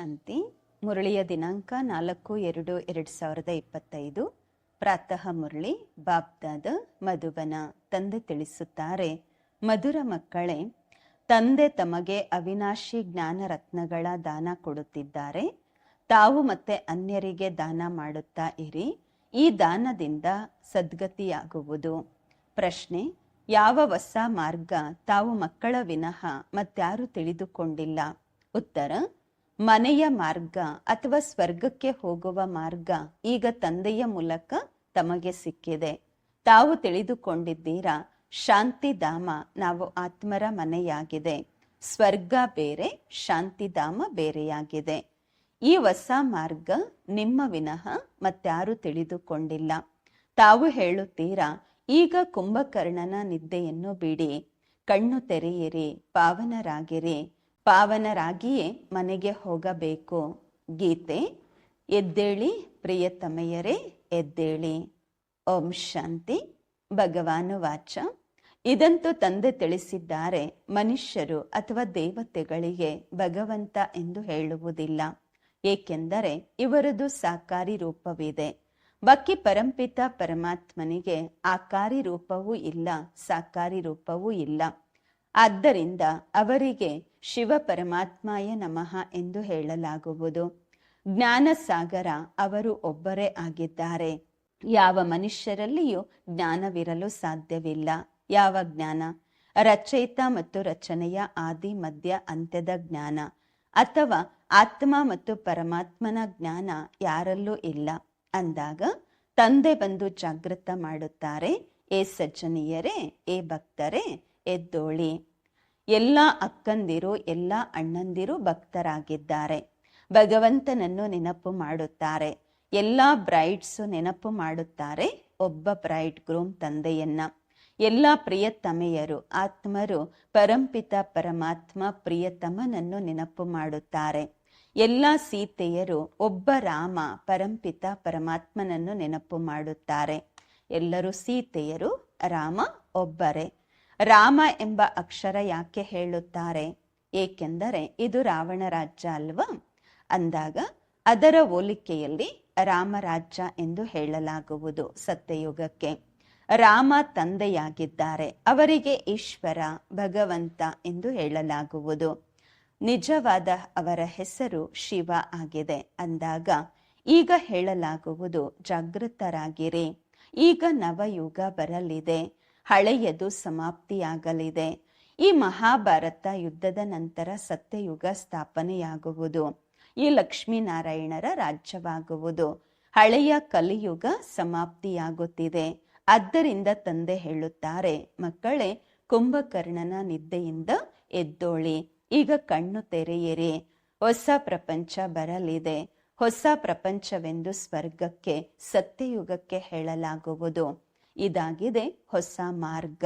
ಶಾಂತಿ. ಮುರಳಿಯ ದಿನಾಂಕ ನಾಲ್ಕು, ಎರಡು ಎರಡು ಸಾವಿರದ ಇಪ್ಪತ್ತೈದು. ಪ್ರಾತಃ ಮುರಳಿ ಬಾಬ್ದಾದ ಮಧುಬನ ತಂದೆ ತಿಳಿಸುತ್ತಾರೆ, ಮಧುರ ಮಕ್ಕಳೇ, ತಂದೆ ತಮಗೆ ಅವಿನಾಶಿ ಜ್ಞಾನ ರತ್ನಗಳ ದಾನ ಕೊಡುತ್ತಿದ್ದಾರೆ. ತಾವು ಮತ್ತೆ ಅನ್ಯರಿಗೆ ದಾನ ಮಾಡುತ್ತಾ ಇರಿ. ಈ ದಾನದಿಂದ ಸದ್ಗತಿಯಾಗುವುದು. ಪ್ರಶ್ನೆ, ಯಾವ ಹೊಸ ಮಾರ್ಗ ತಾವು ಮಕ್ಕಳ ವಿನಃ ಮತ್ತಾರು ತಿಳಿದುಕೊಂಡಿಲ್ಲ? ಉತ್ತರ ಮನೆಯ ಮಾರ್ಗ ಅಥವಾ ಸ್ವರ್ಗಕ್ಕೆ ಹೋಗುವ ಮಾರ್ಗ ಈಗ ತಂದೆಯ ಮೂಲಕ ತಮಗೆ ಸಿಕ್ಕಿದೆ. ತಾವು ತಿಳಿದುಕೊಂಡಿದ್ದೀರಾ, ಶಾಂತಿಧಾಮ ನಾವು ಆತ್ಮರ ಮನೆಯಾಗಿದೆ. ಸ್ವರ್ಗ ಬೇರೆ, ಶಾಂತಿಧಾಮ ಬೇರೆಯಾಗಿದೆ. ಈ ಹೊಸ ಮಾರ್ಗ ನಿಮ್ಮ ವಿನಃ ಮತ್ತಾರು ತಿಳಿದುಕೊಂಡಿಲ್ಲ. ತಾವು ಹೇಳುತ್ತೀರಾ, ಈಗ ಕುಂಭಕರ್ಣನ ನಿದ್ದೆಯನ್ನು ಬಿಡಿ. ಕಣ್ಣು ತೆರೆಯಿರಿ, ಪಾವನರಾಗಿರಿ. ಪಾವನರಾಗಿಯೇ ಮನೆಗೆ ಹೋಗಬೇಕು. ಗೀತೆ, ಎದ್ದೇಳಿ ಪ್ರಿಯತಮೆಯರೇ, ಎದ್ದೇಳಿ. ಓಂ ಶಾಂತಿ. ಭಗವಾನು ವಾಚ. ಇದಂತೂ ತಂದೆ ತಿಳಿಸಿದ್ದಾರೆ, ಮನುಷ್ಯರು ಅಥವಾ ದೇವತೆಗಳಿಗೆ ಭಗವಂತ ಎಂದು ಹೇಳುವುದಿಲ್ಲ. ಏಕೆಂದರೆ ಇವರದು ಸಾಕಾರಿ ರೂಪವಿದೆ. ಬಕ್ಕಿ ಪರಂಪಿತ ಪರಮಾತ್ಮನಿಗೆ ಆಕಾರಿ ರೂಪವೂ ಇಲ್ಲ, ಸಾಕಾರಿ ರೂಪವೂ ಇಲ್ಲ. ಆದ್ದರಿಂದ ಅವರಿಗೆ ಶಿವ ಪರಮಾತ್ಮಾಯ ನಮಃ ಎಂದು ಹೇಳಲಾಗುವುದು. ಜ್ಞಾನಸಾಗರ ಅವರು ಒಬ್ಬರೇ ಆಗಿದ್ದಾರೆ. ಯಾವ ಮನುಷ್ಯರಲ್ಲಿಯೂ ಜ್ಞಾನವಿರಲು ಸಾಧ್ಯವಿಲ್ಲ. ಯಾವ ಜ್ಞಾನ? ರಚಯಿತ ಮತ್ತು ರಚನೆಯ ಆದಿ, ಮಧ್ಯ, ಅಂತ್ಯದ ಜ್ಞಾನ ಅಥವಾ ಆತ್ಮ ಮತ್ತು ಪರಮಾತ್ಮನ ಜ್ಞಾನ ಯಾರಲ್ಲೂ ಇಲ್ಲ. ಅಂದಾಗ ತಂದೆ ಬಂದು ಜಾಗೃತ ಮಾಡುತ್ತಾರೆ. ಏ ಸಜ್ಜನಿಯರೇ, ಏ ಭಕ್ತರೇ ಎದ್ದೋಳಿ. ಎಲ್ಲ ಅಕ್ಕಂದಿರು, ಎಲ್ಲ ಅಣ್ಣಂದಿರು ಭಕ್ತರಾಗಿದ್ದಾರೆ. ಭಗವಂತನನ್ನು ನೆನಪು ಮಾಡುತ್ತಾರೆ. ಎಲ್ಲ ಬ್ರೈಡ್ಸು ನೆನಪು ಮಾಡುತ್ತಾರೆ. ಒಬ್ಬ ಬ್ರೈಡ್ ಗ್ರೂಮ್ ತಂದೆಯನ್ನ. ಎಲ್ಲ ಪ್ರಿಯತಮೆಯರು, ಆತ್ಮರು, ಪರಂಪಿತ ಪರಮಾತ್ಮ ಪ್ರಿಯತಮನನ್ನು ನೆನಪು ಮಾಡುತ್ತಾರೆ. ಎಲ್ಲ ಸೀತೆಯರು, ಒಬ್ಬ ರಾಮ, ಪರಂಪಿತ ಪರಮಾತ್ಮನನ್ನು ನೆನಪು ಮಾಡುತ್ತಾರೆ. ಎಲ್ಲರೂ ಸೀತೆಯರು, ರಾಮ ಒಬ್ಬರೇ. ರಾಮ ಎಂಬ ಅಕ್ಷರ ಯಾಕೆ ಹೇಳುತ್ತಾರೆ? ಏಕೆಂದರೆ ಇದು ರಾವಣ ರಾಜ್ಯ ಅಲ್ವಾ? ಅಂದಾಗ ಅದರ ಹೋಲಿಕೆಯಲ್ಲಿ ರಾಮರಾಜ್ಯ ಎಂದು ಹೇಳಲಾಗುವುದು ಸತ್ಯಯುಗಕ್ಕೆ. ರಾಮ ತಂದೆಯಾಗಿದ್ದಾರೆ. ಅವರಿಗೆ ಈಶ್ವರ, ಭಗವಂತ ಎಂದು ಹೇಳಲಾಗುವುದು. ನಿಜವಾದ ಅವರ ಹೆಸರು ಶಿವ ಆಗಿದೆ. ಅಂದಾಗ ಈಗ ಹೇಳಲಾಗುವುದು ಜಾಗೃತರಾಗಿರಿ. ಈಗ ನವಯುಗ ಬರಲಿದೆ. ಹಳೆಯದು ಸಮಾಪ್ತಿಯಾಗಲಿದೆ. ಈ ಮಹಾಭಾರತ ಯುದ್ಧದ ನಂತರ ಸತ್ಯಯುಗ ಸ್ಥಾಪನೆಯಾಗುವುದು. ಈ ಲಕ್ಷ್ಮೀನಾರಾಯಣರ ರಾಜ್ಯವಾಗುವುದು. ಹಳೆಯ ಕಲಿಯುಗ ಸಮಾಪ್ತಿಯಾಗುತ್ತಿದೆ. ಆದ್ದರಿಂದ ತಂದೆ ಹೇಳುತ್ತಾರೆ, ಮಕ್ಕಳೇ, ಕುಂಭಕರ್ಣನ ನಿದ್ದೆಯಿಂದ ಎದ್ದೋಳಿ. ಈಗ ಕಣ್ಣು ತೆರೆಯಿರಿ. ಹೊಸ ಪ್ರಪಂಚ ಬರಲಿದೆ. ಹೊಸ ಪ್ರಪಂಚವೆಂದು ಸ್ವರ್ಗಕ್ಕೆ, ಸತ್ಯಯುಗಕ್ಕೆ ಹೇಳಲಾಗುವುದು. ಇದಾಗಿದೆ ಹೊಸ ಮಾರ್ಗ.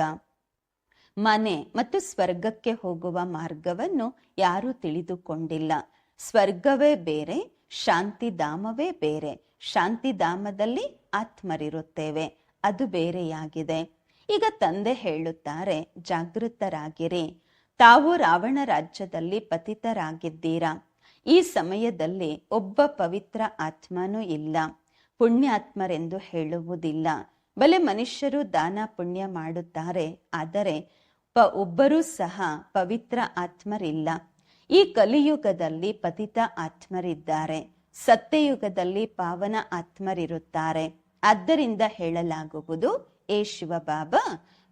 ಮನೆ ಮತ್ತು ಸ್ವರ್ಗಕ್ಕೆ ಹೋಗುವ ಮಾರ್ಗವನ್ನು ಯಾರೂ ತಿಳಿದುಕೊಂಡಿಲ್ಲ. ಸ್ವರ್ಗವೇ ಬೇರೆ, ಶಾಂತಿಧಾಮವೇ ಬೇರೆ. ಶಾಂತಿಧಾಮದಲ್ಲಿ ಆತ್ಮರಿರುತ್ತೇವೆ. ಅದು ಬೇರೆಯಾಗಿದೆ. ಈಗ ತಂದೆ ಹೇಳುತ್ತಾರೆ, ಜಾಗೃತರಾಗಿರಿ. ತಾವು ರಾವಣ ರಾಜ್ಯದಲ್ಲಿ ಪತಿತರಾಗಿದ್ದೀರಾ? ಈ ಸಮಯದಲ್ಲಿ ಒಬ್ಬ ಪವಿತ್ರ ಆತ್ಮನೂ ಇಲ್ಲ. ಪುಣ್ಯಾತ್ಮರೆಂದು ಹೇಳುವುದಿಲ್ಲ. ಬಲೆ ಮನುಷ್ಯರು ದಾನ ಪುಣ್ಯ ಮಾಡುತ್ತಾರೆ, ಆದರೆ ಪ ಒಬ್ಬರೂ ಸಹ ಪವಿತ್ರ ಆತ್ಮರಿಲ್ಲ. ಈ ಕಲಿಯುಗದಲ್ಲಿ ಪತಿತ ಆತ್ಮರಿದ್ದಾರೆ, ಸತ್ಯಯುಗದಲ್ಲಿ ಪಾವನ ಆತ್ಮರಿರುತ್ತಾರೆ. ಆದ್ದರಿಂದ ಹೇಳಲಾಗುವುದು, ಏ ಶಿವಬಾಬಾ,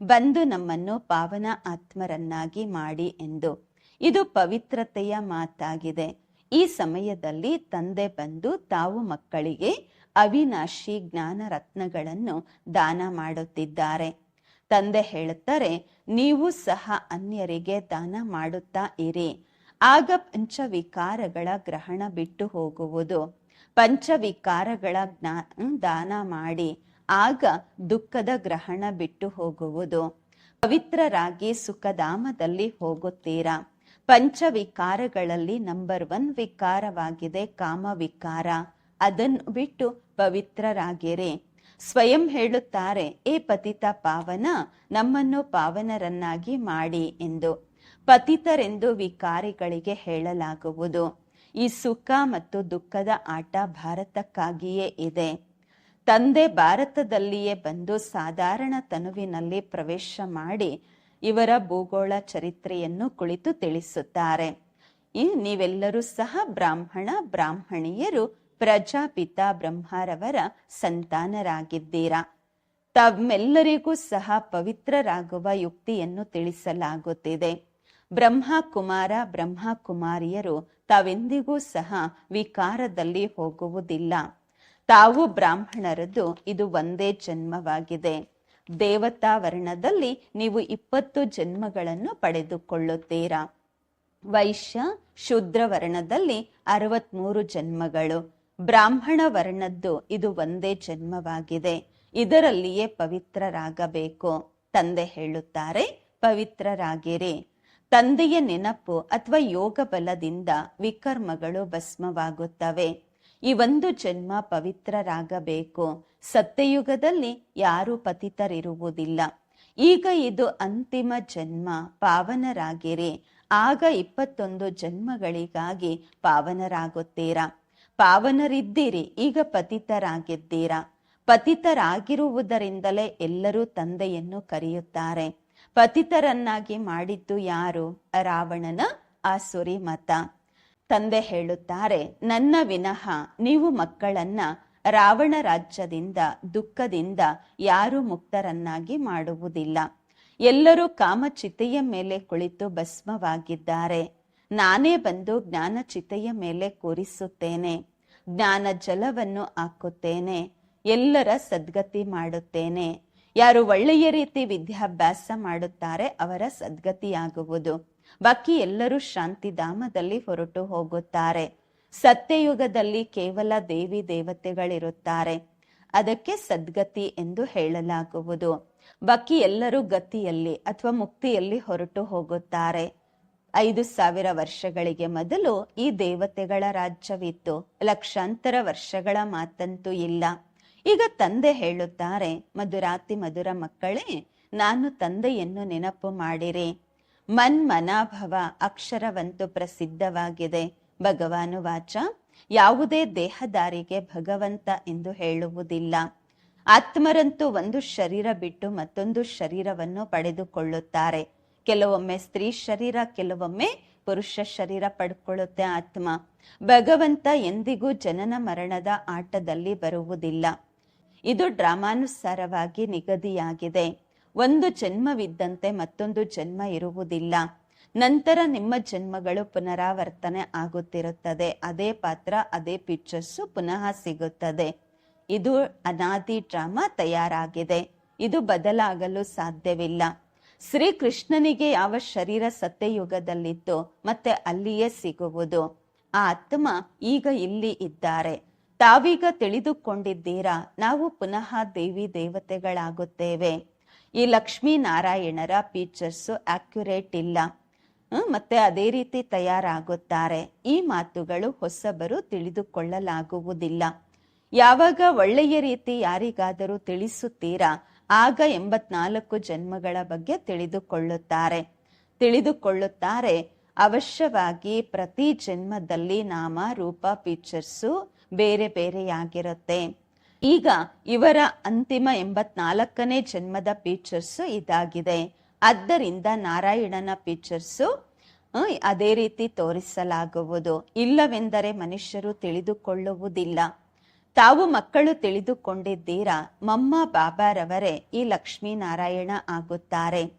ಬಂದು ನಮ್ಮನ್ನು ಪಾವನ ಆತ್ಮರನ್ನಾಗಿ ಮಾಡಿ ಎಂದು. ಇದು ಪವಿತ್ರತೆಯ ಮಾತಾಗಿದೆ. ಈ ಸಮಯದಲ್ಲಿ ತಂದೆ ಬಂದು ತಾವು ಮಕ್ಕಳಿಗೆ ಅವಿನಾಶಿ ಜ್ಞಾನ ರತ್ನಗಳನ್ನು ದಾನ ಮಾಡುತ್ತಿದ್ದಾರೆ. ತಂದೆ ಹೇಳುತ್ತಾರೆ, ನೀವು ಸಹ ಅನ್ಯರಿಗೆ ದಾನ ಮಾಡುತ್ತಾ ಇರಿ. ಆಗ ಪಂಚವಿಕಾರಗಳ ಗ್ರಹಣ ಬಿಟ್ಟು ಹೋಗುವುದು. ಪಂಚವಿಕಾರಗಳ ಜ್ಞಾ ದಾನ ಮಾಡಿ, ಆಗ ದುಃಖದ ಗ್ರಹಣ ಬಿಟ್ಟು ಹೋಗುವುದು. ಪವಿತ್ರರಾಗಿ ಸುಖಧಾಮದಲ್ಲಿ ಹೋಗುತ್ತೀರಾ. ಪಂಚವಿಕಾರಗಳಲ್ಲಿ ನಂಬರ್ ಒನ್ ವಿಕಾರವಾಗಿದೆ ಕಾಮ ವಿಕಾರ ಅದನ್ನು ಬಿಟ್ಟು ಪವಿತ್ರರಾಗಿರಿ. ಸ್ವಯಂ ಹೇಳುತ್ತಾರೆ, ಏ ಪತಿತ ಪಾವನ, ನಮ್ಮನ್ನು ಪಾವನರನ್ನಾಗಿ ಮಾಡಿ ಎಂದು. ಪತಿತರೆಂದು ವಿಕಾರಿಗಳಿಗೆ ಹೇಳಲಾಗುವುದು. ಈ ಸುಖ ಮತ್ತು ದುಃಖದ ಆಟ ಭಾರತಕ್ಕಾಗಿಯೇ ಇದೆ. ತಂದೆ ಭಾರತದಲ್ಲಿಯೇ ಬಂದು ಸಾಧಾರಣ ತನುವಿನಲ್ಲಿ ಪ್ರವೇಶ ಮಾಡಿ ಇವರ ಭೂಗೋಳ ಚರಿತ್ರೆಯನ್ನು ಕುಳಿತು ತಿಳಿಸುತ್ತಾರೆ. ನೀವೆಲ್ಲರೂ ಸಹ ಬ್ರಾಹ್ಮಣ, ಬ್ರಾಹ್ಮಣಿಯರು ಪ್ರಜಾಪಿತ ಬ್ರಹ್ಮರವರ ಸಂತಾನರಾಗಿದ್ದೀರಾ. ತಮ್ಮೆಲ್ಲರಿಗೂ ಸಹ ಪವಿತ್ರರಾಗುವ ಯುಕ್ತಿಯನ್ನು ತಿಳಿಸಲಾಗುತ್ತಿದೆ. ಬ್ರಹ್ಮ ಕುಮಾರ ಬ್ರಹ್ಮ ಕುಮಾರಿಯರು ತಾವೆಂದಿಗೂ ಸಹ ವಿಕಾರದಲ್ಲಿ ಹೋಗುವುದಿಲ್ಲ. ತಾವು ಬ್ರಾಹ್ಮಣರದ್ದು ಇದು ಒಂದೇ ಜನ್ಮವಾಗಿದೆ. ದೇವತಾ ವರ್ಣದಲ್ಲಿ ನೀವು ಇಪ್ಪತ್ತು ಜನ್ಮಗಳನ್ನು ಪಡೆದುಕೊಳ್ಳುತ್ತೀರಾ. ವೈಶ್ಯ ಶೂದ್ರ ವರ್ಣದಲ್ಲಿ ಅರವತ್ಮೂರು ಜನ್ಮಗಳು. ಬ್ರಾಹ್ಮಣ ವರ್ಣದ್ದು ಇದು ಒಂದೇ ಜನ್ಮವಾಗಿದೆ. ಇದರಲ್ಲಿಯೇ ಪವಿತ್ರರಾಗಬೇಕು. ತಂದೆ ಹೇಳುತ್ತಾರೆ, ಪವಿತ್ರರಾಗಿರಿ. ತಂದೆಯ ನೆನಪು ಅಥವಾ ಯೋಗ ಬಲದಿಂದ ವಿಕರ್ಮಗಳು ಭಸ್ಮವಾಗುತ್ತವೆ. ಈ ಒಂದು ಜನ್ಮ ಪವಿತ್ರರಾಗಬೇಕು. ಸತ್ಯಯುಗದಲ್ಲಿ ಯಾರು ಪತಿತರಿರುವುದಿಲ್ಲ. ಈಗ ಇದು ಅಂತಿಮ ಜನ್ಮ, ಪಾವನರಾಗಿರಿ. ಆಗ ಇಪ್ಪತ್ತೊಂದು ಜನ್ಮಗಳಿಗಾಗಿ ಪಾವನರಾಗುತ್ತೀರಾ? ಪಾವನರಿದ್ದೀರಿ, ಈಗ ಪತಿತರಾಗಿದ್ದೀರಾ? ಪತಿತರಾಗಿರುವುದರಿಂದಲೇ ಎಲ್ಲರೂ ತಂದೆಯನ್ನು ಕರೆಯುತ್ತಾರೆ. ಪತಿತರನ್ನಾಗಿ ಮಾಡಿದ್ದು ಯಾರು? ರಾವಣನ ಆಸುರಿ ಮತ ತಂದೆ ಹೇಳುತ್ತಾರೆ, ನನ್ನ ವಿನಃ ನೀವು ಮಕ್ಕಳನ್ನ ರಾವಣ ರಾಜ್ಯದಿಂದ, ದುಃಖದಿಂದ ಯಾರು ಮುಕ್ತರನ್ನಾಗಿ ಮಾಡುವುದಿಲ್ಲ. ಎಲ್ಲರೂ ಕಾಮಚಿತೆಯ ಮೇಲೆ ಕುಳಿತು ಭಸ್ಮವಾಗಿದ್ದಾರೆ. ನಾನೇ ಬಂದು ಜ್ಞಾನ ಚಿತೆಯ ಮೇಲೆ ಕೂರಿಸುತ್ತೇನೆ. ಜ್ಞಾನ ಜಲವನ್ನು ಹಾಕುತ್ತೇನೆ. ಎಲ್ಲರ ಸದ್ಗತಿ ಮಾಡುತ್ತೇನೆ. ಯಾರು ಒಳ್ಳೆಯ ರೀತಿ ವಿದ್ಯಾಭ್ಯಾಸ ಮಾಡುತ್ತಾರೆ ಅವರ ಸದ್ಗತಿಯಾಗುವುದು. ಬಾಕಿ ಎಲ್ಲರೂ ಶಾಂತಿಧಾಮದಲ್ಲಿ ಹೊರಟು ಹೋಗುತ್ತಾರೆ. ಸತ್ಯಯುಗದಲ್ಲಿ ಕೇವಲ ದೇವಿ ದೇವತೆಗಳಿರುತ್ತಾರೆ. ಅದಕ್ಕೆ ಸದ್ಗತಿ ಎಂದು ಹೇಳಲಾಗುವುದು. ಬಾಕಿ ಎಲ್ಲರೂ ಗತಿಯಲ್ಲಿ ಅಥವಾ ಮುಕ್ತಿಯಲ್ಲಿ ಹೊರಟು ಹೋಗುತ್ತಾರೆ. ಐದು ಸಾವಿರ ವರ್ಷಗಳಿಗೆ ಮೊದಲು ಈ ದೇವತೆಗಳ ರಾಜ್ಯವಿತ್ತು. ಲಕ್ಷಾಂತರ ವರ್ಷಗಳ ಮಾತಂತೂ ಇಲ್ಲ. ಈಗ ತಂದೆ ಹೇಳುತ್ತಾರೆ, ಮಧುರಾತಿ ಮಧುರ ಮಕ್ಕಳೇ, ನಾನು ತಂದೆಯನ್ನು ನೆನಪು ಮಾಡಿರಿ. ಮನ್ ಮನಾಭವ ಅಕ್ಷರವಂತೂ ಪ್ರಸಿದ್ಧವಾಗಿದೆ. ಭಗವಾನು ವಾಚ, ಯಾವುದೇ ದೇಹದಾರಿಗೆ ಭಗವಂತ ಎಂದು ಹೇಳುವುದಿಲ್ಲ. ಆತ್ಮರಂತೂ ಒಂದು ಶರೀರ ಬಿಟ್ಟು ಮತ್ತೊಂದು ಶರೀರವನ್ನು ಪಡೆದುಕೊಳ್ಳುತ್ತಾರೆ. ಕೆಲವೊಮ್ಮೆ ಸ್ತ್ರೀ ಶರೀರ, ಕೆಲವೊಮ್ಮೆ ಪುರುಷ ಶರೀರ ಪಡ್ಕೊಳ್ಳುತ್ತೆ ಆತ್ಮ. ಭಗವಂತ ಎಂದಿಗೂ ಜನನ ಮರಣದ ಆಟದಲ್ಲಿ ಬರುವುದಿಲ್ಲ. ಇದು ಡ್ರಾಮಾನುಸಾರವಾಗಿ ನಿಗದಿಯಾಗಿದೆ. ಒಂದು ಜನ್ಮವಿದ್ದಂತೆ ಮತ್ತೊಂದು ಜನ್ಮ ಇರುವುದಿಲ್ಲ. ನಂತರ ನಿಮ್ಮ ಜನ್ಮಗಳು ಪುನರಾವರ್ತನೆ ಆಗುತ್ತಿರುತ್ತದೆ. ಅದೇ ಪಾತ್ರ, ಅದೇ ಪಿಕ್ಚರ್ಸು ಪುನಃ ಸಿಗುತ್ತದೆ. ಇದು ಅನಾದಿ ಡ್ರಾಮಾ ತಯಾರಾಗಿದೆ. ಇದು ಬದಲಾಗಲು ಸಾಧ್ಯವಿಲ್ಲ. ಶ್ರೀ ಕೃಷ್ಣನಿಗೆ ಯಾವ ಶರೀರ ಸತ್ಯಯುಗದಲ್ಲಿತ್ತು ಮತ್ತೆ ಅಲ್ಲಿಯೇ ಸಿಗುವುದು. ಆ ಆತ್ಮ ಈಗ ಇಲ್ಲಿ ಇದ್ದಾರೆ. ತಾವೀಗ ತಿಳಿದುಕೊಂಡಿದ್ದೀರಾ, ನಾವು ಪುನಃ ದೇವಿ ದೇವತೆಗಳಾಗುತ್ತೇವೆ. ಈ ಲಕ್ಷ್ಮೀ ನಾರಾಯಣರ ಫೀಚರ್ಸು ಆಕ್ಯುರೇಟ್ ಇಲ್ಲ. ಮತ್ತೆ ಅದೇ ರೀತಿ ತಯಾರಾಗುತ್ತಾರೆ. ಈ ಮಾತುಗಳು ಹೊಸಬರು ತಿಳಿದುಕೊಳ್ಳಲಾಗುವುದಿಲ್ಲ. ಯಾವಾಗ ಒಳ್ಳೆಯ ರೀತಿ ಯಾರಿಗಾದರೂ ತಿಳಿಸುತ್ತೀರಾ ಆಗ ಎಂಬತ್ನಾಲ್ಕು ಜನ್ಮಗಳ ಬಗ್ಗೆ ತಿಳಿದುಕೊಳ್ಳುತ್ತಾರೆ. ತಿಳಿದುಕೊಳ್ಳುತ್ತಾರೆ, ಅವಶ್ಯವಾಗಿ ಪ್ರತಿ ಜನ್ಮದಲ್ಲಿ ನಾಮ ರೂಪ ಫೀಚರ್ಸು ಬೇರೆ ಬೇರೆಯಾಗಿರುತ್ತೆ. ಈಗ ಇವರ ಅಂತಿಮ ಎಂಬತ್ನಾಲ್ಕನೇ ಜನ್ಮದ ಫೀಚರ್ಸು ಇದಾಗಿದೆ. ಆದ್ದರಿಂದ ನಾರಾಯಣನ ಫೀಚರ್ಸು ಅದೇ ರೀತಿ ತೋರಿಸಲಾಗುವುದು. ಇಲ್ಲವೆಂದರೆ ಮನುಷ್ಯರು ತಿಳಿದುಕೊಳ್ಳುವುದಿಲ್ಲ. ತಾವು ಮಕ್ಕಳು ತಿಳಿದುಕೊಂಡಿದ್ದೀರಾ? ಮಮ್ಮ, ಬಾಬಾರವರೇ, ಈ ಲಕ್ಷ್ಮೀನಾರಾಯಣ ಆಗುತ್ತಾರೆ.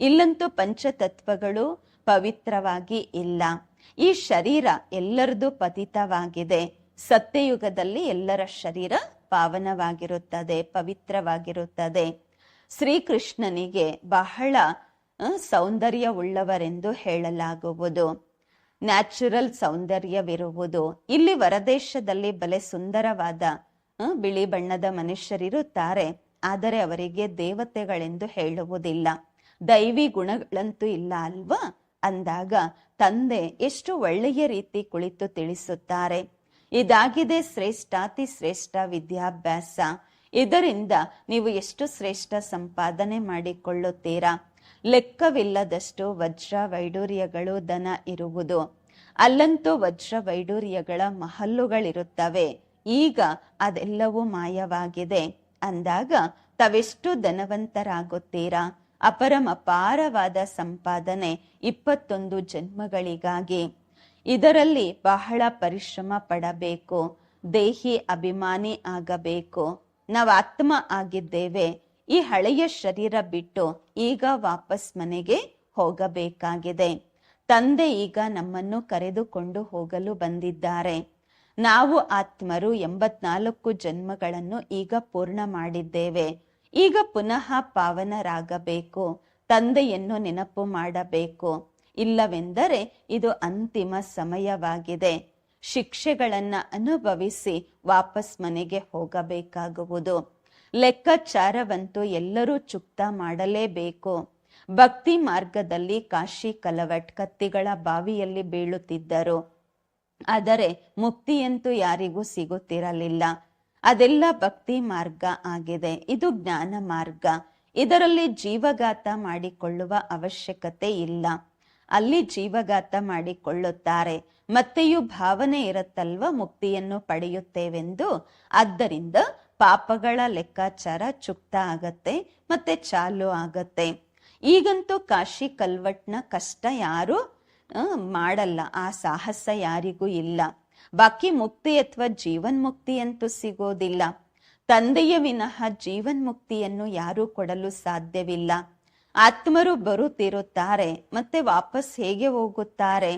ಇಲ್ಲಂತೂ ಪಂಚತತ್ವಗಳು ಪವಿತ್ರವಾಗಿ ಇಲ್ಲ. ಈ ಶರೀರ ಎಲ್ಲರದು ಪತಿತವಾಗಿದೆ. ಸತ್ಯಯುಗದಲ್ಲಿ ಎಲ್ಲರ ಶರೀರ ಪಾವನವಾಗಿರುತ್ತದೆ, ಪವಿತ್ರವಾಗಿರುತ್ತದೆ. ಶ್ರೀಕೃಷ್ಣನಿಗೆ ಬಹಳ ಸೌಂದರ್ಯವುಳ್ಳವರೆಂದು ಹೇಳಲಾಗುವುದು. ನ್ಯಾಚುರಲ್ ಸೌಂದರ್ಯವಿರುವುದು. ಇಲ್ಲಿ ವರದೇಶದಲ್ಲಿ ಬಲೆ ಸುಂದರವಾದ ಬಿಳಿ ಬಣ್ಣದ ಮನುಷ್ಯರಿರುತ್ತಾರೆ. ಆದರೆ ಅವರಿಗೆ ದೇವತೆಗಳೆಂದು ಹೇಳುವುದಿಲ್ಲ. ದೈವಿ ಗುಣಗಳಂತೂ ಇಲ್ಲ ಅಲ್ವಾ? ಅಂದಾಗ ತಂದೆ ಎಷ್ಟು ಒಳ್ಳೆಯ ರೀತಿ ಕುಳಿತು ತಿಳಿಸುತ್ತಾರೆ. ಇದಾಗಿದೆ ಶ್ರೇಷ್ಠಾತಿ ಶ್ರೇಷ್ಠ ವಿದ್ಯಾಭ್ಯಾಸ. ಇದರಿಂದ ನೀವು ಎಷ್ಟು ಶ್ರೇಷ್ಠ ಸಂಪಾದನೆ ಮಾಡಿಕೊಳ್ಳುತ್ತೀರಾ? ಲೆಕ್ಕವಿಲ್ಲದಷ್ಟು ವಜ್ರ ವೈಡೂರ್ಯಗಳು ದನ ಇರುವುದು. ಅಲ್ಲಂತೂ ವಜ್ರ ವೈಡೂರ್ಯಗಳ ಮಹಲ್ಲುಗಳಿರುತ್ತವೆ. ಈಗ ಅದೆಲ್ಲವೂ ಮಾಯವಾಗಿದೆ. ಅಂದಾಗ ತಾವೆಷ್ಟು ಧನವಂತರಾಗುತ್ತೀರಾ? ಅಪರಮಪಾರವಾದ ಸಂಪಾದನೆ ಇಪ್ಪತ್ತೊಂದು ಜನ್ಮಗಳಿಗಾಗಿ. ಇದರಲ್ಲಿ ಬಹಳ ಪರಿಶ್ರಮ ಪಡಬೇಕು. ದೇಹಿ ಅಭಿಮಾನಿ ಆಗಬೇಕು. ನಾವು ಆತ್ಮ ಆಗಿದ್ದೇವೆ. ಈ ಹಳೆಯ ಶರೀರ ಬಿಟ್ಟು ಈಗ ವಾಪಸ್ ಮನೆಗೆ ಹೋಗಬೇಕಾಗಿದೆ. ತಂದೆ ಈಗ ನಮ್ಮನ್ನು ಕರೆದುಕೊಂಡು ಹೋಗಲು ಬಂದಿದ್ದಾರೆ. ನಾವು ಆತ್ಮರು ಎಂಬತ್ನಾಲ್ಕು ಜನ್ಮಗಳನ್ನು ಈಗ ಪೂರ್ಣ ಮಾಡಿದ್ದೇವೆ. ಈಗ ಪುನಃ ಪಾವನರಾಗಬೇಕು, ತಂದೆಯನ್ನು ನೆನಪು ಮಾಡಬೇಕು. ಇಲ್ಲವೆಂದರೆ ಇದು ಅಂತಿಮ ಸಮಯವಾಗಿದೆ. ಶಿಕ್ಷೆಗಳನ್ನು ಅನುಭವಿಸಿ ವಾಪಸ್ ಮನೆಗೆ ಹೋಗಬೇಕಾಗುವುದು. ಲೆಕ್ಕಾಚಾರವಂತೂ ಎಲ್ಲರೂ ಚುಕ್ತ ಮಾಡಲೇಬೇಕು. ಭಕ್ತಿ ಮಾರ್ಗದಲ್ಲಿ ಕಾಶಿ ಕಲವಟ್ ಕತ್ತಿಗಳ ಬಾವಿಯಲ್ಲಿ ಬೀಳುತ್ತಿದ್ದರು. ಆದರೆ ಮುಕ್ತಿಯಂತೂ ಯಾರಿಗೂ ಸಿಗುತ್ತಿರಲಿಲ್ಲ. ಅದೆಲ್ಲ ಭಕ್ತಿ ಮಾರ್ಗ ಆಗಿದೆ. ಇದು ಜ್ಞಾನ ಮಾರ್ಗ. ಇದರಲ್ಲಿ ಜೀವಘಾತ ಮಾಡಿಕೊಳ್ಳುವ ಅವಶ್ಯಕತೆ ಇಲ್ಲ. ಅಲ್ಲಿ ಜೀವಘಾತ ಮಾಡಿಕೊಳ್ಳುತ್ತಾರೆ. ಮತ್ತೆಯೂ ಭಾವನೆ ಇರುತ್ತಲ್ವ ಮುಕ್ತಿಯನ್ನು ಪಡೆಯುತ್ತೇವೆಂದು? ಆದ್ದರಿಂದ ಪಾಪಗಳ ಲೆಕ್ಕಾಚಾರ ಚುಕ್ತ ಆಗತ್ತೆ ಮತ್ತೆ ಚಾಲು ಆಗತ್ತೆ. ಈಗಂತೂ ಕಾಶಿ ಕಲ್ವಟ್ನ ಕಷ್ಟ ಯಾರು ಮಾಡಲ್ಲ. ಆ ಸಾಹಸ ಯಾರಿಗೂ ಇಲ್ಲ. ಬಾಕಿ ಮುಕ್ತಿ ಅಥವಾ ಜೀವನ್ ಮುಕ್ತಿ ಅಂತೂ ಸಿಗೋದಿಲ್ಲ. ತಂದೆಯ ವಿನಃ ಜೀವನ್ ಮುಕ್ತಿಯನ್ನು ಯಾರೂ ಕೊಡಲು ಸಾಧ್ಯವಿಲ್ಲ. ಆತ್ಮರು ಬರುತ್ತಿರುತ್ತಾರೆ, ಮತ್ತೆ ವಾಪಸ್ ಹೇಗೆ ಹೋಗುತ್ತಾರೆ?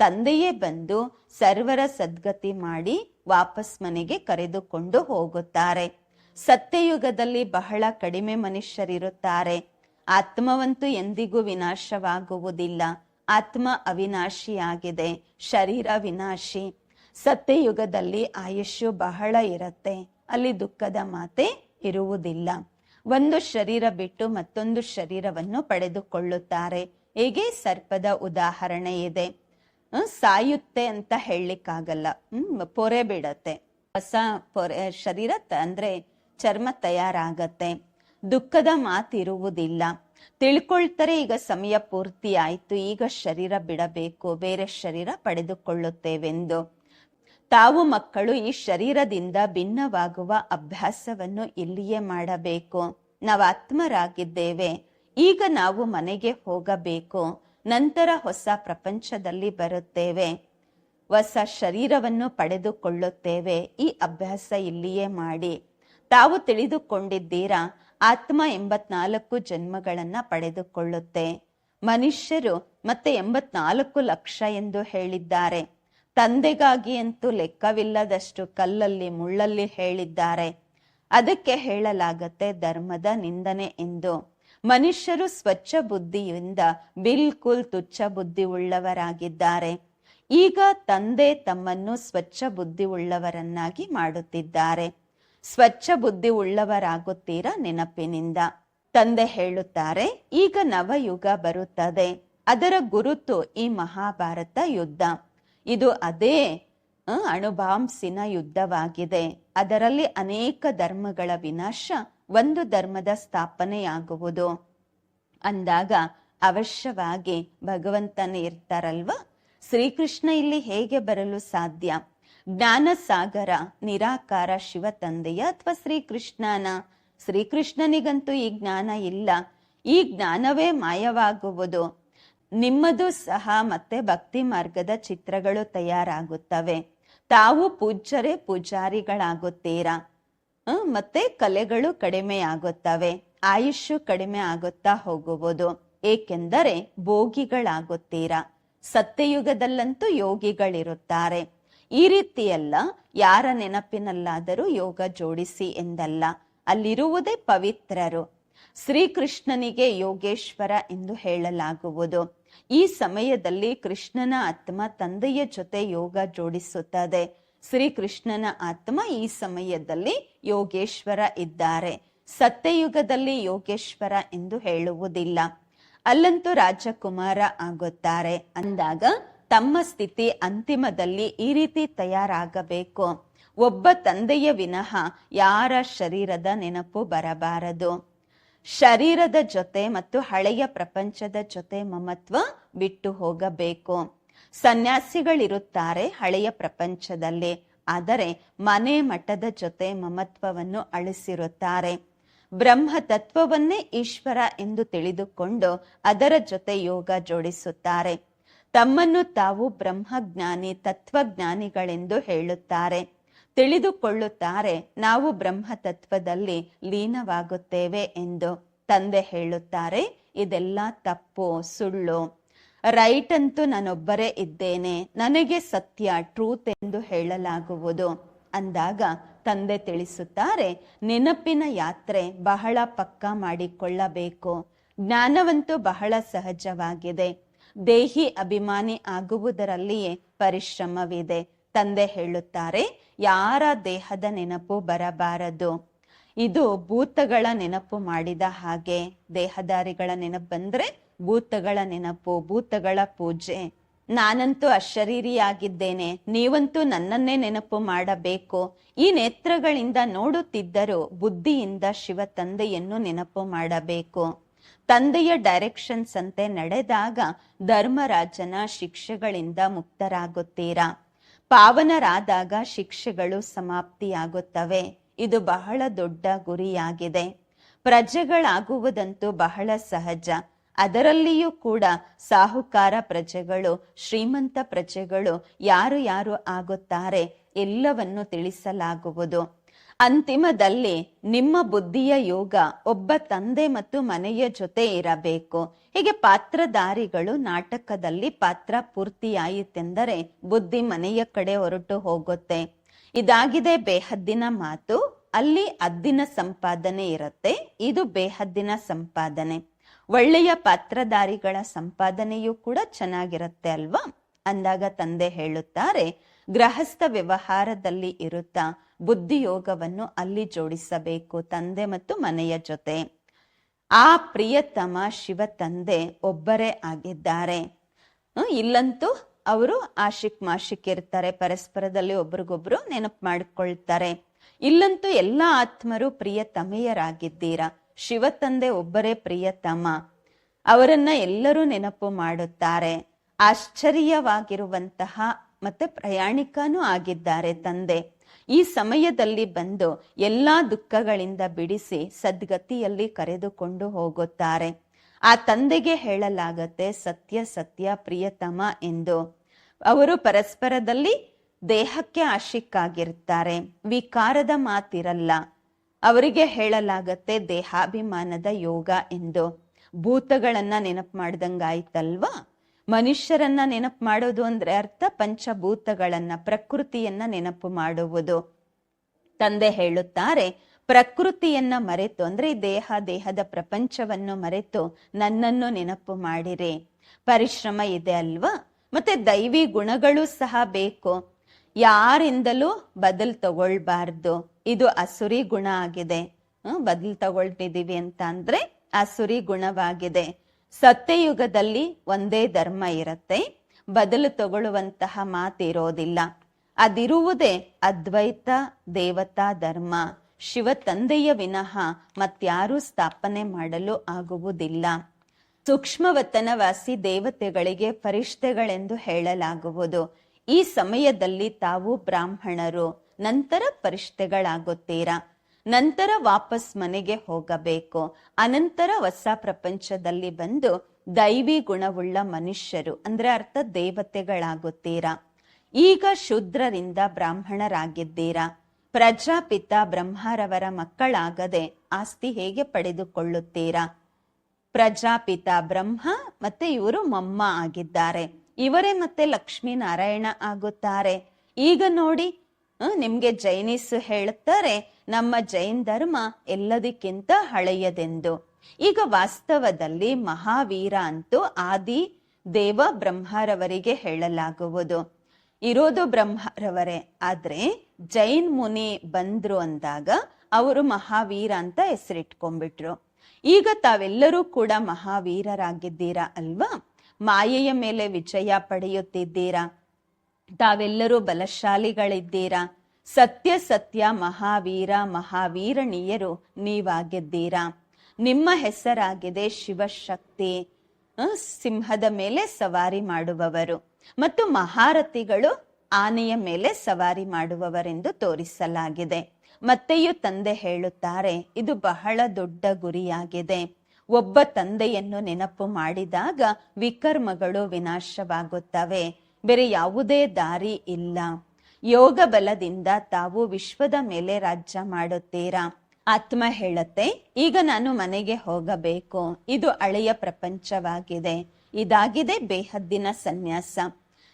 ತಂದೆಯೇ ಬಂದು ಸರ್ವರ ಸದ್ಗತಿ ಮಾಡಿ ವಾಪಸ್ ಮನೆಗೆ ಕರೆದುಕೊಂಡು ಹೋಗುತ್ತಾರೆ. ಸತ್ಯಯುಗದಲ್ಲಿ ಬಹಳ ಕಡಿಮೆ ಮನುಷ್ಯರಿರುತ್ತಾರೆ. ಆತ್ಮವಂತೂ ಎಂದಿಗೂ ವಿನಾಶವಾಗುವುದಿಲ್ಲ. ಆತ್ಮ ಅವಿನಾಶಿಯಾಗಿದೆ, ಶರೀರ ವಿನಾಶಿ. ಸತ್ಯಯುಗದಲ್ಲಿ ಆಯುಷ್ಯು ಬಹಳ ಇರುತ್ತೆ. ಅಲ್ಲಿ ದುಃಖದ ಮಾತೆ ಇರುವುದಿಲ್ಲ. ಒಂದು ಶರೀರ ಬಿಟ್ಟು ಮತ್ತೊಂದು ಶರೀರವನ್ನು ಪಡೆದುಕೊಳ್ಳುತ್ತಾರೆ. ಹೇಗೆ ಸರ್ಪದ ಉದಾಹರಣೆ ಇದೆ. ಸಾಯುತ್ತೆ ಅಂತ ಹೇಳಲಿಕ್ಕಾಗಲ್ಲ. ಹ್ಮ್, ಪೊರೆ ಬಿಡತ್ತೆ. ಹೊಸ ಪೊರೆ, ಶರೀರ ಅಂದ್ರೆ ಚರ್ಮ ತಯಾರಾಗತ್ತೆ. ದುಃಖದ ಮಾತಿರುವುದಿಲ್ಲ. ತಿಳ್ಕೊಳ್ತಾರೆ ಈಗ ಸಮಯ ಪೂರ್ತಿ ಆಯ್ತು, ಈಗ ಶರೀರ ಬಿಡಬೇಕು, ಬೇರೆ ಶರೀರ ಪಡೆದುಕೊಳ್ಳುತ್ತೇವೆಂದು. ತಾವು ಮಕ್ಕಳು ಈ ಶರೀರದಿಂದ ಭಿನ್ನವಾಗುವ ಅಭ್ಯಾಸವನ್ನು ಇಲ್ಲಿಯೇ ಮಾಡಬೇಕು. ನಾವು ಆತ್ಮರಾಗಿದ್ದೇವೆ, ಈಗ ನಾವು ಮನೆಗೆ ಹೋಗಬೇಕು. ನಂತರ ಹೊಸ ಪ್ರಪಂಚದಲ್ಲಿ ಬರುತ್ತೇವೆ. ಹೊಸ ಶರೀರವನ್ನು ಪಡೆದುಕೊಳ್ಳುತ್ತೇವೆ. ಈ ಅಭ್ಯಾಸ ಇಲ್ಲಿಯೇ ಮಾಡಿ. ತಾವು ತಿಳಿದುಕೊಂಡಿದ್ದೀರಾ, ಆತ್ಮ ಎಂಬತ್ನಾಲ್ಕು ಜನ್ಮಗಳನ್ನು ಪಡೆದುಕೊಳ್ಳುತ್ತೆ. ಮನುಷ್ಯರು ಮತ್ತೆ ಎಂಬತ್ನಾಲ್ಕು ಲಕ್ಷ ಎಂದು ಹೇಳಿದ್ದಾರೆ. ತಂದೆಗಾಗಿ ಅಂತೂ ಲೆಕ್ಕವಿಲ್ಲದಷ್ಟು ಕಲ್ಲಲ್ಲಿ ಮುಳ್ಳಲ್ಲಿ ಹೇಳಿದ್ದಾರೆ. ಅದಕ್ಕೆ ಹೇಳಲಾಗತ್ತೆ ಧರ್ಮದ ನಿಂದನೆ ಎಂದು. ಮನುಷ್ಯರು ಸ್ವಚ್ಛ ಬುದ್ಧಿಯಿಂದ ಬಿಲ್ಕುಲ್ ತುಚ್ಛ ಬುದ್ಧಿ ಉಳ್ಳವರಾಗಿದ್ದಾರೆ ಈಗ ತಂದೆ ತಮ್ಮನ್ನು ಸ್ವಚ್ಛ ಬುದ್ಧಿ ಉಳ್ಳವರನ್ನಾಗಿ ಮಾಡುತ್ತಿದ್ದಾರೆ. ಸ್ವಚ್ಛ ಬುದ್ಧಿ ಉಳ್ಳವರಾಗುತ್ತೀರಾ ನೆನಪಿನಿಂದ. ತಂದೆ ಹೇಳುತ್ತಾರೆ, ಈಗ ನವಯುಗ ಬರುತ್ತದೆ. ಅದರ ಗುರುತು ಈ ಮಹಾಭಾರತ ಯುದ್ಧ. ಇದು ಅದೇ ಅಣುಬಾಂಬ್ಸಿನ ಯುದ್ಧವಾಗಿದೆ. ಅದರಲ್ಲಿ ಅನೇಕ ಧರ್ಮಗಳ ವಿನಾಶ ಒಂದು ಧರ್ಮದ ಸ್ಥಾಪನೆಯಾಗುವುದು. ಅಂದಾಗ ಅವಶ್ಯವಾಗಿ ಭಗವಂತನೇ ಇರ್ತಾರಲ್ವ? ಶ್ರೀಕೃಷ್ಣ ಇಲ್ಲಿ ಹೇಗೆ ಬರಲು ಸಾಧ್ಯ? ಜ್ಞಾನ ಸಾಗರ ನಿರಾಕಾರ ಶಿವ ತಂದೆಯ ಅಥವಾ ಶ್ರೀಕೃಷ್ಣನ? ಶ್ರೀಕೃಷ್ಣನಿಗಂತೂ ಈ ಜ್ಞಾನ ಇಲ್ಲ. ಈ ಜ್ಞಾನವೇ ಮಾಯವಾಗುವುದು. ನಿಮ್ಮದು ಸಹ ಮತ್ತೆ ಭಕ್ತಿ ಮಾರ್ಗದ ಚಿತ್ರಗಳು ತಯಾರಾಗುತ್ತವೆ. ತಾವು ಪೂಜ್ಯರೇ ಪೂಜಾರಿಗಳಾಗುತ್ತೀರಾ? ಮತ್ತೆ ಕಲೆಗಳು ಕಡಿಮೆ ಆಗುತ್ತವೆ. ಆಯುಷ್ಯು ಕಡಿಮೆ ಆಗುತ್ತಾ ಹೋಗುವುದು. ಏಕೆಂದರೆ ಭೋಗಿಗಳಾಗುತ್ತೀರಾ. ಸತ್ಯಯುಗದಲ್ಲಂತೂ ಯೋಗಿಗಳಿರುತ್ತಾರೆ. ಈ ರೀತಿಯಲ್ಲ ಯಾರ ನೆನಪಿನಲ್ಲಾದರೂ ಯೋಗ ಜೋಡಿಸಿ ಎಂದಲ್ಲ. ಅಲ್ಲಿರುವುದೇ ಪವಿತ್ರರು. ಶ್ರೀಕೃಷ್ಣನಿಗೆ ಯೋಗೇಶ್ವರ ಎಂದು ಹೇಳಲಾಗುವುದು. ಈ ಸಮಯದಲ್ಲಿ ಕೃಷ್ಣನ ಆತ್ಮ ತಂದೆಯ ಜೊತೆ ಯೋಗ ಜೋಡಿಸುತ್ತದೆ. ಶ್ರೀಕೃಷ್ಣನ ಆತ್ಮ ಈ ಸಮಯದಲ್ಲಿ ಯೋಗೇಶ್ವರ ಇದ್ದಾರೆ. ಸತ್ಯಯುಗದಲ್ಲಿ ಯೋಗೇಶ್ವರ ಎಂದು ಹೇಳುವುದಿಲ್ಲ. ಅಲ್ಲಂತೂ ರಾಜಕುಮಾರ ಆಗುತ್ತಾರೆ. ಅಂದಾಗ ತಮ್ಮ ಸ್ಥಿತಿ ಅಂತಿಮದಲ್ಲಿ ಈ ರೀತಿ ತಯಾರಾಗಬೇಕು. ಒಬ್ಬ ತಂದೆಯ ವಿನಃ ಯಾರ ಶರೀರದ ನೆನಪು ಬರಬಾರದು. ಶರೀರದ ಜೊತೆ ಮತ್ತು ಹಳೆಯ ಪ್ರಪಂಚದ ಜೊತೆ ಮಮತ್ವ ಬಿಟ್ಟು ಹೋಗಬೇಕು. ಸನ್ಯಾಸಿಗಳಿರುತ್ತಾರೆ ಹಳೆಯ ಪ್ರಪಂಚದಲ್ಲಿ, ಆದರೆ ಮನೆ ಮಠದ ಜೊತೆ ಮಮತ್ವವನ್ನು ಅಳಿಸಿರುತ್ತಾರೆ. ಬ್ರಹ್ಮ ತತ್ವವನ್ನೇ ಈಶ್ವರ ಎಂದು ತಿಳಿದುಕೊಂಡು ಅದರ ಜೊತೆ ಯೋಗ ಜೋಡಿಸುತ್ತಾರೆ. ತಮ್ಮನ್ನು ತಾವು ಬ್ರಹ್ಮಜ್ಞಾನಿ, ತತ್ವಜ್ಞಾನಿಗಳೆಂದು ಹೇಳುತ್ತಾರೆ. ತಿಳಿದುಕೊಳ್ಳುತ್ತಾರೆ, ನಾವು ಬ್ರಹ್ಮ ತತ್ವದಲ್ಲಿ ಲೀನವಾಗುತ್ತೇವೆ ಎಂದು ತಂದೆ ಹೇಳುತ್ತಾರೆ, ಇದೆಲ್ಲ ತಪ್ಪು, ಸುಳ್ಳು? ರೈಟ್ ಅಂತೂ ನಾನೊಬ್ಬರೇ ಇದ್ದೇನೆ. ನನಗೆ ಸತ್ಯ ಟ್ರೂತ್ ಎಂದು ಹೇಳಲಾಗುವುದು. ಅಂದಾಗ ತಂದೆ ತಿಳಿಸುತ್ತಾರೆ, ನೆನಪಿನ ಯಾತ್ರೆ ಬಹಳ ಪಕ್ಕಾ ಮಾಡಿಕೊಳ್ಳಬೇಕು. ಜ್ಞಾನವಂತೂ ಬಹಳ ಸಹಜವಾಗಿದೆ. ದೇಹಿ ಅಭಿಮಾನಿ ಆಗುವುದರಲ್ಲಿಯೇ ಪರಿಶ್ರಮವಿದೆ. ತಂದೆ ಹೇಳುತ್ತಾರೆ, ಯಾರ ದೇಹದ ನೆನಪು ಬರಬಾರದು. ಇದು ಭೂತಗಳ ನೆನಪು ಮಾಡಿದ ಹಾಗೆ. ದೇಹದಾರಿಗಳ ನೆನಪು ಬಂದ್ರೆ ಭೂತಗಳ ನೆನಪು, ಭೂತಗಳ ಪೂಜೆ. ನಾನಂತೂ ಅಶರೀರಿಯಾಗಿದ್ದೇನೆ. ನೀವಂತೂ ನನ್ನನ್ನೇ ನೆನಪು ಮಾಡಬೇಕು. ಈ ನೇತ್ರಗಳಿಂದ ನೋಡುತ್ತಿದ್ದರೂ ಬುದ್ಧಿಯಿಂದ ಶಿವ ತಂದೆಯನ್ನು ನೆನಪು ಮಾಡಬೇಕು. ತಂದೆಯ ಡೈರೆಕ್ಷನ್ಸ್ ಅಂತೆ ನಡೆದಾಗ ಧರ್ಮರಾಜನ ಶಿಕ್ಷೆಗಳಿಂದ ಮುಕ್ತರಾಗುತ್ತೀರಾ? ಪಾವನರಾದಾಗ ಶಿಕ್ಷೆಗಳು ಸಮಾಪ್ತಿಯಾಗುತ್ತವೆ. ಇದು ಬಹಳ ದೊಡ್ಡ ಗುರಿಯಾಗಿದೆ. ಪ್ರಜೆಗಳಾಗುವುದಂತೂ ಬಹಳ ಸಹಜ. ಅದರಲ್ಲಿಯೂ ಕೂಡ ಸಾಹುಕಾರ ಪ್ರಜೆಗಳು, ಶ್ರೀಮಂತ ಪ್ರಜೆಗಳು ಯಾರು ಯಾರು ಆಗುತ್ತಾರೆ ಎಲ್ಲವನ್ನು ತಿಳಿಸಲಾಗುವುದು. ಅಂತಿಮದಲ್ಲಿ ನಿಮ್ಮ ಬುದ್ಧಿಯ ಯೋಗ ಒಬ್ಬ ತಂದೆ ಮತ್ತು ಮನೆಯ ಜೊತೆ ಇರಬೇಕು. ಹೀಗೆ ಪಾತ್ರಧಾರಿಗಳು ನಾಟಕದಲ್ಲಿ ಪಾತ್ರ ಪೂರ್ತಿಯಾಯಿತೆಂದರೆ ಬುದ್ಧಿ ಮನೆಯ ಕಡೆ ಹೊರಟು ಹೋಗುತ್ತೆ. ಇದಾಗಿದೆ ಬೇಹದ್ದಿನ ಮಾತು. ಅಲ್ಲಿ ಅದ್ದಿನ ಸಂಪಾದನೆ ಇರುತ್ತೆ. ಇದು ಬೇಹದ್ದಿನ ಸಂಪಾದನೆ. ಒಳ್ಳೆಯ ಪಾತ್ರಧಾರಿಗಳ ಸಂಪಾದನೆಯೂ ಕೂಡ ಚೆನ್ನಾಗಿರುತ್ತೆ ಅಲ್ವಾ? ಅಂದಾಗ ತಂದೆ ಹೇಳುತ್ತಾರೆ, ಗೃಹಸ್ಥ ವ್ಯವಹಾರದಲ್ಲಿ ಇರುತ್ತಾ ಬುದ್ಧಿಯೋಗವನ್ನು ಅಲ್ಲಿ ಜೋಡಿಸಬೇಕು ತಂದೆ ಮತ್ತು ಮನೆಯ ಜೊತೆ. ಆ ಪ್ರಿಯತಮ ಶಿವ ತಂದೆ ಒಬ್ಬರೇ ಆಗಿದ್ದಾರೆ. ಇಲ್ಲಂತೂ ಅವರು ಆಶಿಕ್ ಮಾಶಿಕ್ ಇರ್ತಾರೆ, ಪರಸ್ಪರದಲ್ಲಿ ಒಬ್ರಿಗೊಬ್ರು ನೆನಪು ಮಾಡಿಕೊಳ್ತಾರೆ. ಇಲ್ಲಂತೂ ಎಲ್ಲ ಆತ್ಮರು ಪ್ರಿಯತಮೆಯರಾಗಿದ್ದೀರಾ? ತಂದೆ ಒಬ್ಬರೇ ಪ್ರಿಯತಮ. ಅವರನ್ನ ಎಲ್ಲರೂ ನೆನಪು ಮಾಡುತ್ತಾರೆ. ಆಶ್ಚರ್ಯವಾಗಿರುವಂತಹ ಮತ್ತೆ ಪ್ರಯಾಣಿಕನೂ ಆಗಿದ್ದಾರೆ ತಂದೆ. ಈ ಸಮಯದಲ್ಲಿ ಬಂದು ಎಲ್ಲಾ ದುಃಖಗಳಿಂದ ಬಿಡಿಸಿ ಸದ್ಗತಿಯಲ್ಲಿ ಕರೆದುಕೊಂಡು ಹೋಗುತ್ತಾರೆ. ಆ ತಂದೆಗೆ ಹೇಳಲಾಗತ್ತೆ, ಸತ್ಯ ಸತ್ಯ, ಪ್ರಿಯತಮ ಎಂದು. ಅವರು ಪರಸ್ಪರದಲ್ಲಿ ದೇಹಕ್ಕೆ ಆಶಿಕ್ಕಾಗಿರ್ತಾರೆ. ವಿಕಾರದ ಮಾತಿರಲ್ಲ. ಅವರಿಗೆ ಹೇಳಲಾಗತ್ತೆ ದೇಹಾಭಿಮಾನದ ಯೋಗ ಎಂದು. ಭೂತಗಳನ್ನ ನೆನಪು ಮಾಡ್ದಂಗಾಯ್ತಲ್ವಾ? ಮನುಷ್ಯರನ್ನ ನೆನಪು ಮಾಡೋದು ಅಂದ್ರೆ ಅರ್ಥ, ಪಂಚಭೂತಗಳನ್ನ, ಪ್ರಕೃತಿಯನ್ನ ನೆನಪು ಮಾಡುವುದು. ತಂದೆ ಹೇಳುತ್ತಾರೆ, ಪ್ರಕೃತಿಯನ್ನ ಮರೆತು ಅಂದ್ರೆ ದೇಹ, ದೇಹದ ಪ್ರಪಂಚವನ್ನು ಮರೆತು ನನ್ನನ್ನು ನೆನಪು ಮಾಡಿರಿ. ಪರಿಶ್ರಮ ಇದೆ ಅಲ್ವಾ? ಮತ್ತೆ ದೈವಿ ಗುಣಗಳು ಸಹ ಬೇಕು. ಯಾರಿಂದಲೂ ಬದಲು ತಗೊಳ್ಬಾರ್ದು. ಇದು ಅಸುರಿ ಗುಣ ಆಗಿದೆ. ಬದಲು ತಗೊಳ್ತಿದ್ದೀವಿ ಅಂತ ಅಂದ್ರೆ ಅಸುರಿ ಗುಣವಾಗಿದೆ. ಸತ್ಯಯುಗದಲ್ಲಿ ಒಂದೇ ಧರ್ಮ ಇರತ್ತೆ. ಬದಲು ತಗೊಳ್ಳುವಂತಹ ಮಾತಿರೋದಿಲ್ಲ. ಅದಿರುವುದೇ ಅದ್ವೈತ ದೇವತಾ ಧರ್ಮ. ಶಿವ ತಂದೆಯ ವಿನಃ ಮತ್ಯಾರೂ ಸ್ಥಾಪನೆ ಮಾಡಲು ಆಗುವುದಿಲ್ಲ. ಸೂಕ್ಷ್ಮವತನವಾಸಿ ದೇವತೆಗಳಿಗೆ ಪರಿಷ್ಠೆಗಳೆಂದು ಹೇಳಲಾಗುವುದು. ಈ ಸಮಯದಲ್ಲಿ ತಾವು ಬ್ರಾಹ್ಮಣರು. ನಂತರ ಪರಿಷ್ಠೆಗಳಾಗುತ್ತೀರಾ? ನಂತರ ವಾಪಸ್ ಮನೆಗೆ ಹೋಗಬೇಕು. ಅನಂತರ ಹೊಸ ಪ್ರಪಂಚದಲ್ಲಿ ಬಂದು ದೈವಿ ಗುಣವುಳ್ಳ ಮನುಷ್ಯರು, ಅಂದ್ರೆ ಅರ್ಥ ದೇವತೆಗಳಾಗುತ್ತೀರಾ? ಈಗ ಶೂದ್ರರಿಂದ ಬ್ರಾಹ್ಮಣರಾಗಿದ್ದೀರಾ? ಪ್ರಜಾಪಿತ ಬ್ರಹ್ಮರವರ ಮಕ್ಕಳಾಗದೆ ಆಸ್ತಿ ಹೇಗೆ ಪಡೆದುಕೊಳ್ಳುತ್ತೀರಾ? ಪ್ರಜಾಪಿತ ಬ್ರಹ್ಮ ಮತ್ತೆ ಇವರು ಮಮ್ಮ ಆಗಿದ್ದಾರೆ. ಇವರೇ ಮತ್ತೆ ಲಕ್ಷ್ಮೀನಾರಾಯಣ ಆಗುತ್ತಾರೆ. ಈಗ ನೋಡಿ ನಿಮ್ಗೆ ಜೈನಿಸ್ ಹೇಳುತ್ತಾರೆ, ನಮ್ಮ ಜೈನ್ ಧರ್ಮ ಎಲ್ಲದಕ್ಕಿಂತ ಹಳೆಯದೆಂದು. ಈಗ ವಾಸ್ತವದಲ್ಲಿ ಮಹಾವೀರ ಅಂತೂ ಆದಿ ದೇವ ಬ್ರಹ್ಮರವರಿಗೆ ಹೇಳಲಾಗುವುದು. ಇರೋದು ಬ್ರಹ್ಮರವರೇ, ಆದ್ರೆ ಜೈನ್ ಮುನಿ ಬಂದ್ರು ಅಂದಾಗ ಅವರು ಮಹಾವೀರ ಅಂತ ಹೆಸರಿಟ್ಕೊಂಡ್ಬಿಟ್ರು. ಈಗ ತಾವೆಲ್ಲರೂ ಕೂಡ ಮಹಾವೀರರಾಗಿದ್ದೀರಾ ಅಲ್ವಾ? ಮಾಯೆಯ ಮೇಲೆ ವಿಜಯ ಪಡೆಯುತ್ತಿದ್ದೀರಾ? ತಾವೆಲ್ಲರೂ ಬಲಶಾಲಿಗಳಿದ್ದೀರಾ? ಸತ್ಯ ಸತ್ಯ ಮಹಾವೀರ ಮಹಾವೀರಣಿಯರು ನೀವಾಗಿದ್ದೀರಾ? ನಿಮ್ಮ ಹೆಸರಾಗಿದೆ ಶಿವಶಕ್ತಿ. ಸಿಂಹದ ಮೇಲೆ ಸವಾರಿ ಮಾಡುವವರು ಮತ್ತು ಮಹಾರಥಿಗಳು ಆನೆಯ ಮೇಲೆ ಸವಾರಿ ಮಾಡುವವರೆಂದು ತೋರಿಸಲಾಗಿದೆ. ಮತ್ತೆಯೂ ತಂದೆ ಹೇಳುತ್ತಾರೆ, ಇದು ಬಹಳ ದೊಡ್ಡ ಗುರಿಯಾಗಿದೆ. ಒಬ್ಬ ತಂದೆಯನ್ನು ನೆನಪು ಮಾಡಿದಾಗ ವಿಕರ್ಮಗಳು ವಿನಾಶವಾಗುತ್ತವೆ. ಬೇರೆ ಯಾವುದೇ ದಾರಿ ಇಲ್ಲ. ಯೋಗ ಬಲದಿಂದ ತಾವು ವಿಶ್ವದ ಮೇಲೆ ರಾಜ್ಯ ಮಾಡುತ್ತೀರಾ? ಆತ್ಮ ಹೇಳತ್ತೆ, ಈಗ ನಾನು ಮನೆಗೆ ಹೋಗಬೇಕು. ಇದು ಹಳೆಯ ಪ್ರಪಂಚವಾಗಿದೆ. ಇದಾಗಿದೆ ಬೇಹದ್ದಿನ ಸನ್ಯಾಸ.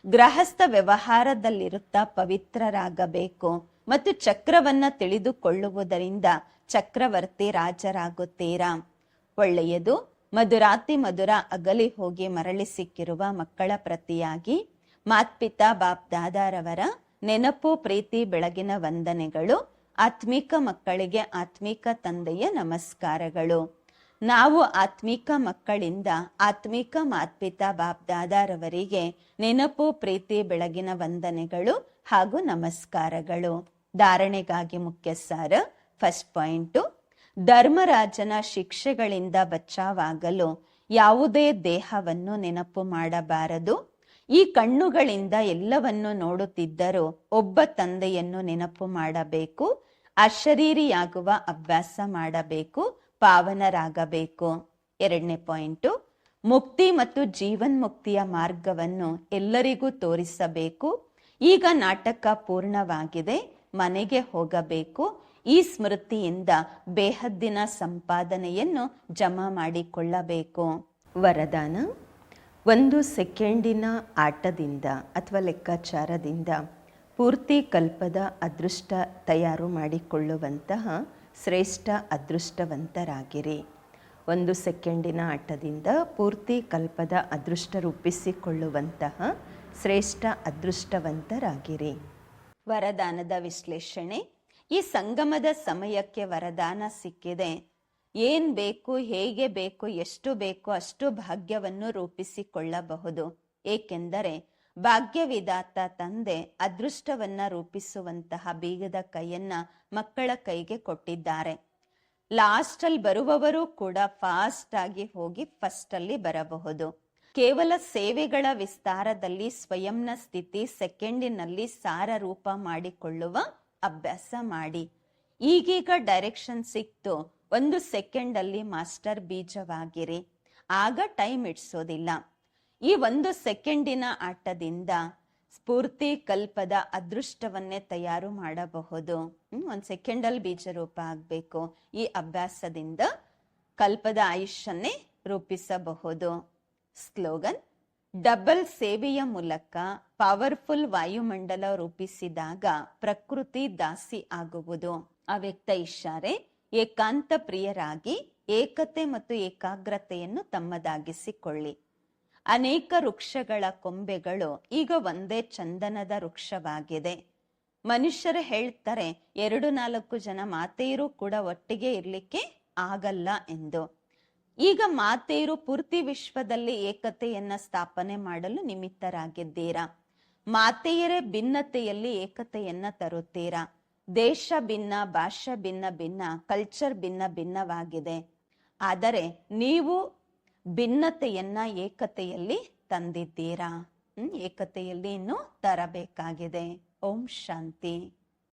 ಗೃಹಸ್ಥ ವ್ಯವಹಾರದಲ್ಲಿರುತ್ತಾ ಪವಿತ್ರರಾಗಬೇಕು. ಮತ್ತು ಚಕ್ರವನ್ನ ತಿಳಿದುಕೊಳ್ಳುವುದರಿಂದ ಚಕ್ರವರ್ತಿ ರಾಜರಾಗುತ್ತೀರಾ? ಒಳ್ಳೆಯದು, ಮಧುರಾತಿ ಮಧುರ ಅಗಲಿ ಹೋಗಿ ಮರಳಿ ಸಿಕ್ಕಿರುವ ಮಕ್ಕಳ ಪ್ರತಿಯಾಗಿ ಮಾತ್ಪಿತಾ ಬಾಪ್ ದಾದಾರವರ ನೆನಪು, ಪ್ರೀತಿ, ಬೆಳಗಿನ ವಂದನೆಗಳು, ಆತ್ಮಿಕ ಮಕ್ಕಳಿಗೆ ಆತ್ಮಿಕ ತಂದೆಯ ನಮಸ್ಕಾರಗಳು. ನಾವು ಆತ್ಮಿಕ ಮಕ್ಕಳಿಂದ ಆತ್ಮಿಕ ಮಾತ್ಪಿತಾ ಬಾಪ್ ದಾದಾರವರಿಗೆ ನೆನಪು, ಪ್ರೀತಿ, ಬೆಳಗಿನ ವಂದನೆಗಳು ಹಾಗೂ ನಮಸ್ಕಾರಗಳು. ಧಾರಣೆಗಾಗಿ ಮುಖ್ಯ ಸಾರ ಫಸ್ಟ್ ಪಾಯಿಂಟು ಧರ್ಮರಾಜನ ಶಿಕ್ಷೆಗಳಿಂದ ಬಚಾವಾಗಲು ಯಾವುದೇ ದೇಹವನ್ನು ನೆನಪು ಮಾಡಬಾರದು. ಈ ಕಣ್ಣುಗಳಿಂದ ಎಲ್ಲವನ್ನು ನೋಡುತ್ತಿದ್ದರೂ ಒಬ್ಬ ತಂದೆಯನ್ನು ನೆನಪು ಮಾಡಬೇಕು, ಅಶರೀರಿಯಾಗುವ ಅಭ್ಯಾಸ ಮಾಡಬೇಕು, ಪಾವನರಾಗಬೇಕು. ಎರಡನೇ ಪಾಯಿಂಟು, ಮುಕ್ತಿ ಮತ್ತು ಜೀವನ್ಮುಕ್ತಿಯ ಮಾರ್ಗವನ್ನು ಎಲ್ಲರಿಗೂ ತೋರಿಸಬೇಕು. ಈಗ ನಾಟಕ ಪೂರ್ಣವಾಗಿದೆ, ಮನೆಗೆ ಹೋಗಬೇಕು. ಈ ಸ್ಮೃತಿಯಿಂದ ಬೇಹದ್ದಿನ ಸಂಪಾದನೆಯನ್ನು ಜಮಾ ಮಾಡಿಕೊಳ್ಳಬೇಕು. ವರದಾನ? ಒಂದು ಸೆಕೆಂಡಿನ ಆಟದಿಂದ ಅಥವಾ ಲೆಕ್ಕಾಚಾರದಿಂದ ಪೂರ್ತಿ ಕಲ್ಪದ ಅದೃಷ್ಟ ತಯಾರು ಮಾಡಿಕೊಳ್ಳುವಂತಹ ಶ್ರೇಷ್ಠ ಅದೃಷ್ಟವಂತರಾಗಿರಿ. ಒಂದು ಸೆಕೆಂಡಿನ ಆಟದಿಂದ ಪೂರ್ತಿ ಕಲ್ಪದ ಅದೃಷ್ಟ ರೂಪಿಸಿಕೊಳ್ಳುವಂತಹ ಶ್ರೇಷ್ಠ ಅದೃಷ್ಟವಂತರಾಗಿರಿ. ವರದಾನದ ವಿಶ್ಲೇಷಣೆ. ಈ ಸಂಗಮದ ಸಮಯಕ್ಕೆ ವರದಾನ ಸಿಕ್ಕಿದೆ. ಏನ್ ಬೇಕು, ಹೇಗೆ ಬೇಕು, ಎಷ್ಟು ಬೇಕು ಅಷ್ಟು ಭಾಗ್ಯವನ್ನು ರೂಪಿಸಿಕೊಳ್ಳಬಹುದು. ಏಕೆಂದರೆ ಭಾಗ್ಯವಿದಾತ ತಂದೆ ಅದೃಷ್ಟವನ್ನ ರೂಪಿಸುವಂತಹ ಬೀಗದ ಕೈಯನ್ನ ಮಕ್ಕಳ ಕೈಗೆ ಕೊಟ್ಟಿದ್ದಾರೆ. ಲಾಸ್ಟ್ ಅಲ್ಲಿ ಬರುವವರು ಕೂಡ ಫಾಸ್ಟ್ ಆಗಿ ಹೋಗಿ ಫಸ್ಟ್ ಅಲ್ಲಿ ಬರಬಹುದು. ಕೇವಲ ಸೇವೆಗಳ ವಿಸ್ತಾರದಲ್ಲಿ ಸ್ವಯಂನ ಸ್ಥಿತಿ ಸೆಕೆಂಡಿನಲ್ಲಿ ಸಾರ ರೂಪ ಮಾಡಿಕೊಳ್ಳುವ ಅಭ್ಯಾಸ ಮಾಡಿ. ಈಗೀಗ ಡೈರೆಕ್ಷನ್ ಸಿಕ್ತು. ಒಂದು ಸೆಕೆಂಡ್ ಅಲ್ಲಿ ಮಾಸ್ಟರ್ ಬೀಜವಾಗಿರಿ. ಆಗ ಟೈಮ್ ಇಡ್ಸೋದಿಲ್ಲ. ಈ ಒಂದು ಸೆಕೆಂಡಿನ ಆಟದಿಂದ ಸ್ಫೂರ್ತಿ ಕಲ್ಪದ ಅದೃಷ್ಟವನ್ನೇ ತಯಾರು ಮಾಡಬಹುದು. ಒಂದು ಸೆಕೆಂಡಲ್ಲಿ ಬೀಜ ರೂಪ ಆಗ್ಬೇಕು. ಈ ಅಭ್ಯಾಸದಿಂದ ಕಲ್ಪದ ಆಯುಷ್ಯನ್ನೇ ರೂಪಿಸಬಹುದು. ಸ್ಲೋಗನ್, ಡಬಲ್ ಸೇವೆಯ ಮೂಲಕ ಪವರ್ಫುಲ್ ವಾಯುಮಂಡಲ ರೂಪಿಸಿದಾಗ ಪ್ರಕೃತಿ ದಾಸಿ ಆಗುವುದು. ಅವ್ಯಕ್ತ ಇಶಾರೆ ಏಕಾಂತ ಪ್ರಿಯರಾಗಿ ಏಕತೆ ಮತ್ತು ಏಕಾಗ್ರತೆಯನ್ನು ತಮ್ಮದಾಗಿಸಿಕೊಳ್ಳಿ. ಅನೇಕ ವೃಕ್ಷಗಳ ಕೊಂಬೆಗಳು ಈಗ ಒಂದೇ ಚಂದನದ ವೃಕ್ಷವಾಗಿದೆ. ಮನುಷ್ಯರು ಹೇಳ್ತಾರೆ, ಎರಡು ನಾಲ್ಕು ಜನ ಮಾತೆಯರು ಕೂಡ ಒಟ್ಟಿಗೆ ಇರ್ಲಿಕ್ಕೆ ಆಗಲ್ಲ ಎಂದು. ಈಗ ಮಾತೆಯರು ಪೂರ್ತಿ ವಿಶ್ವದಲ್ಲಿ ಏಕತೆಯನ್ನ ಸ್ಥಾಪನೆ ಮಾಡಲು ನಿಮಿತ್ತರಾಗಿದ್ದೀರಾ? ಮಾತೆಯರೇ ಭಿನ್ನತೆಯಲ್ಲಿ ಏಕತೆಯನ್ನ ತರುತ್ತೀರಾ? ದೇಶ ಭಿನ್ನ, ಭಾಷೆ ಭಿನ್ನ ಭಿನ್ನ ಕಲ್ಚರ್ ಭಿನ್ನ, ಭಿನ್ನವಾಗಿದೆ. ಆದರೆ ನೀವು ಭಿನ್ನತೆಯನ್ನ ಏಕತೆಯಲ್ಲಿ ತಂದಿದ್ದೀರಾ? ಏಕತೆಯಲ್ಲಿ ಇನ್ನು ತರಬೇಕಾಗಿದೆ. ಓಂ ಶಾಂತಿ.